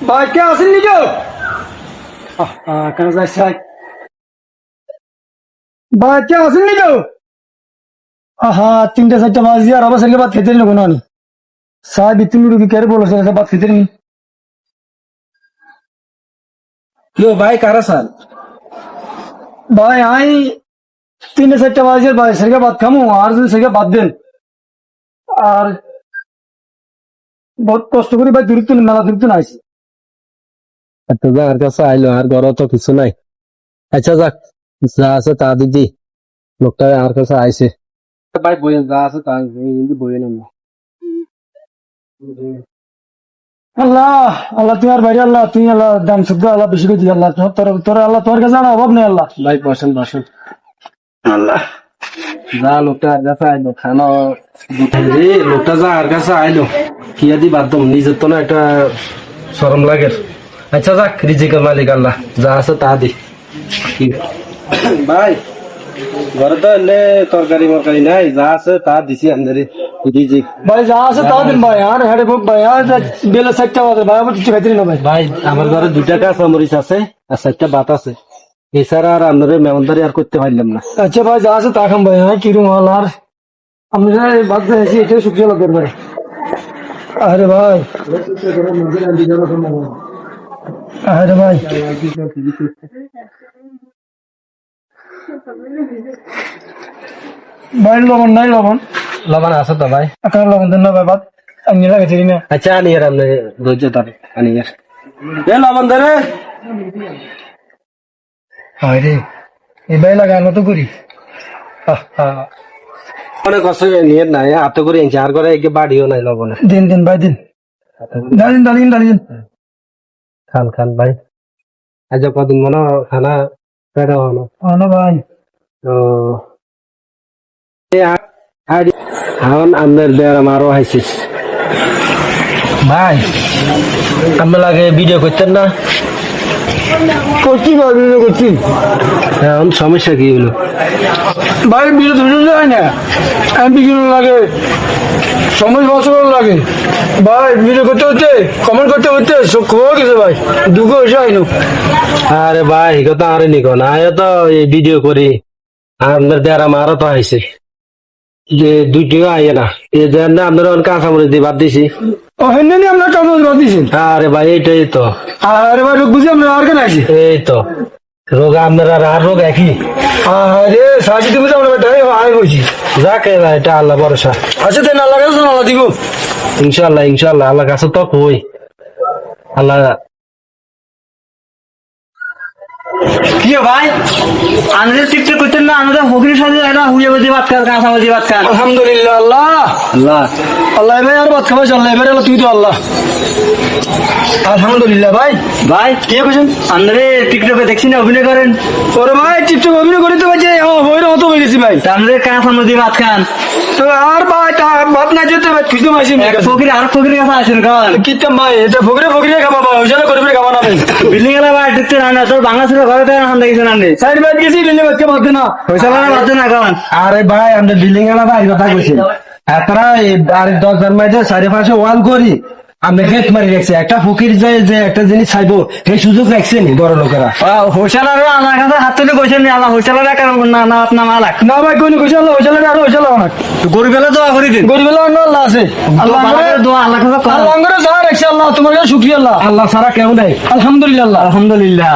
ভাই, কে আসেন নি কেন যাই সাই ভাই, কে আসেন নি কেউ আহা, তিনটা চারটা বাজি আর আবার সেরকে বাদ খেতে নেব না আমি? সাই বিতিন রুগী কেড়ে বলো সে খেতে নি লো, ভাই, কারা সাল ভাই আই তিনটা চারটা বাজি ভাই সেরকে বাদ খামো, আর যদি সেরকে বাদ দেন। আর বহুত কষ্ট করে ভাই, দূরত্ব মেলা দূরত্ব না আইসি এত যার কাছে আইলো আর ঘর তো কিছু নাই। আচ্ছা যাক যা আছে তা দিদি লোকটা আমার কাছে আইছে। ভাই বইয়েন যা আছে তা বইয়েন আমরা আল্লাহ আল্লাহ তুই আর বাইরে আল্লাহ তুই আল্লাহ দাম শুদ্ধ আল্লাহ বেশি করে দিই আল্লাহ। তোর তোর- আল্লাহ তোর কাছে আর অভাব নেই আল্লাহ। ভাই বসেন বসেন। আল্লাহ। যা লোকটা আর কাছে আইলো খানা। রে লোকটা যা আর কাছে আইলো কি আদি বাধ্যম নিজের তো না একটা সরম লাগে। আচ্ছা যাক রিজিকের মালিক আল্লাহ যা আছে তা দি কি- ভাই ঘরে তো এলে তরকারি মরকারি নাই যা আছে তা দিছি আপনারে রিজিক ভাই যা আছে তা দিন ভাই আর হেডে ভোগ ভাই আর বেলা চারটা বাজে ভাই আমার কিছু খাইতে না ভাই ভাই আমার ঘরে দুইটা কাঁচা মরিচ আছে আর চারটা ভাত আছে এছাড়া আর আপনাদের মেমনদারি আর করতে পারলাম না আচ্ছা ভাই যা আছে তা খাম ভাই হ্যাঁ কিরম হল আর আমরা বাদ দিয়েছি এটাই শুকিয়ে লোকের ভাই আরে ভাই আরে ভাই। ভাই লবণ নাই লবণ। লবণ আছে তো ভাই। আপনার লবণ? দেন না ভাই বাদ আমি লাগাইছি না আচ্ছা আনি আর আপনি ধৈর্য তার আনি আর এ লবণ ধরে হয় রে এই ভাই লাগার মতো করি। অনেক কষ্ট নিয়ে নাই হাতে করে আর করে একে বাড়িও নাই লবণে দিন দিন ভাই দিন। ডালিন ডালিন ডালিন খান খান ভাই। আজ কদিন মনে খানা পেটে হলো। আনো ভাই। তো এখন আপনার ব্যায়াম আরও হয়েছে। ভাই আপনার লাগে ভিডিও করতেন না? করছি ভিডিও করছি। এখন সমস্যা কি হলো? ভাই ধরে যায় না। ভিডিও লাগে সময় বছর লাগে। ভাই ভিডিও করতে হচ্ছে কমেন্ট করতে হচ্ছে সব খবর গেছে ভাই। দুঃখ হয়েছে আইনো। আরে ভাই কথা আরে নিকো না আয় তো এই ভিডিও করি। আপনার ব্যায়াম আরও তো হয়েছে যে দুইটিও আইয়ে না। এই যে না আপনার অনেক কাঁচামরিচ দিয়ে বাদ দিছি। ও হেন আমরা কাজ বাদ দিয়েছেন আরে ভাই এইটাই তো। আরে ভাই বুঝি আমরা আর কেন আছি এই তো। রোগ আপনার আর আর রোগ একই? আরে সাজি তুমি তো আমরা বেটাই আয় বলছি যাকে ভাই এটা আল্লাহ ভরসা। আচ্ছা দেন আল্লাহ কাছে আল্লাহ দিব। ইনশাল্লাহ ইনশাল্লাহ আল্লাহ কাছে তো কই। আল্লাহ কি ভাই? আমাদের টিকটক করতেন না আমাদের ফকিরের সাথে একটা হুয়ে বাজি বাদ খান কাঁচা বাজি বাদ খান। আলহামদুলিল্লাহ আল্লাহ। আল্লাহ। আল্লাহ এবার আর বাদ খাওয়া আল্লাহ এবার তুই তো আল্লাহ। আলহামদুলিল্লাহ ভাই। ভাই কি করছেন আমাদের টিকটকে দেখছি না অভিনয় করেন। ওরে ভাই টিকটক অভিনয় করে তো ভাই যে বইরে মতো হয়ে গেছি ভাই। তা আমাদের কাঁচা বাজি বাদ খান। আর না যেতে এক ফকির আর কাছে এটা ফকরে ফকরে খাবা খাবা না বিল্ডিং এলা ভাই দেখতে না তোর বাংলা ছিল ঘরে তো এখন দেখেছেন আপনি সাইড বাইট গেছি দিলে বাচ্চা বাদ না। পয়সা লাগা বাদ না কারণ আরে ভাই আমরা বিল্ডিং এলা কথা কইছি। এতরা আর দশ জন মাইজে চারি পাশে ওয়াল করি। আমরা হেট মারি রাখছি। একটা ফকির যে যে একটা জিনিস চাইব সেই সুযোগ রাখছে নি বড় লোকেরা। হোসালারও আমার কাছে হাত তুলে কইছেন নি আল্লাহ হোসালার না না আপনার মালাক না ভাই কোন কইছে? আল্লাহ ওইখানে আর ওইখানে অনেক গরিব বেলা দোয়া করে দিন। গরিব আল্লাহ আল্লাহ আছে। আল্লাহ করে দোয়া আল্লাহ কাছে। আল্লাহ করে যা রাখছে আল্লাহ তোমার কাছে শুকরিয়া আল্লাহ। আল্লাহ সারা কেউ নেই। আলহামদুলিল্লাহ। আলহামদুলিল্লাহ।